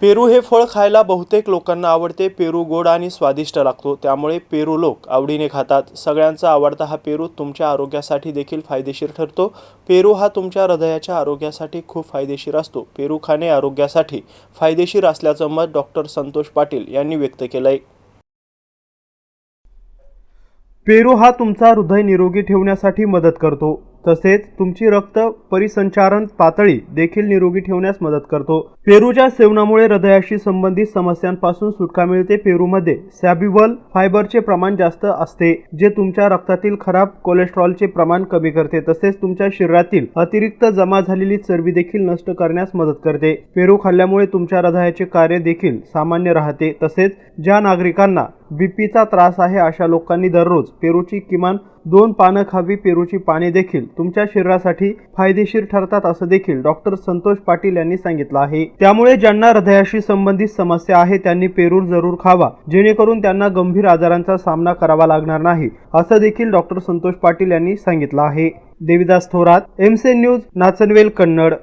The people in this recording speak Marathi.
पेरू हे फळ खायला बहुतेक लोकांना आवडते. पेरू गोड आणि स्वादिष्ट लागतो. त्यामुळे पेरू लोक आवडीने खातात. सगळ्यांचा आवडता हा पेरू तुमच्या आरोग्यासाठी देखील फायदेशीर ठरतो. पेरू हा तुमच्या हृदयाच्या आरोग्यासाठी खूप फायदेशीर असतो. पेरू खाणे आरोग्यासाठी फायदेशीर असल्याचं मत डॉक्टर संतोष पाटील यांनी व्यक्त केलं आहे पेरू हा तुमचा हृदय निरोगी ठेवण्यासाठी मदत करतो. तसेच तुमची रक्त परिसंचारण पातळी देखील निरोगी ठेवण्यास मदत करतो. पेरूच्या सेवनामुळे हृदयाशी संबंधित समस्यांपासून सुटका मिळते. पेरूमध्ये सॅबिवल फायबरचे प्रमाण जास्त असते जे तुमच्या रक्तातील खराब कोलेस्ट्रॉलचे प्रमाण कमी करते. तसेच तुमच्या शरीरातील अतिरिक्त जमा झालेली चरबी देखील नष्ट करण्यास मदत करते. पेरू खाल्ल्यामुळे तुमच्या हृदयाचे कार्य देखील सामान्य राहते. तसेच ज्या नागरिकांना बीपीचा त्रास आहे अशा लोकांनी दररोज पेरूची किमान दोन पानं खावी पेरूची पाने देखील. तुमच्या शरीरासाठी फायदेशीर ठरतात असं देखील डॉक्टर संतोष पाटील यांनी सांगितलं आहे. त्यामुळे ज्यांना हृदयाशी संबंधित समस्या आहे त्यांनी पेरू जरूर खावा. जेणेकरून त्यांना गंभीर आजारांचा सामना करावा लागणार नाही असं देखील डॉक्टर संतोष पाटील यांनी सांगितलं आहे. देविदास थोरात एमसे न्यूज नाचनवेल कन्नड.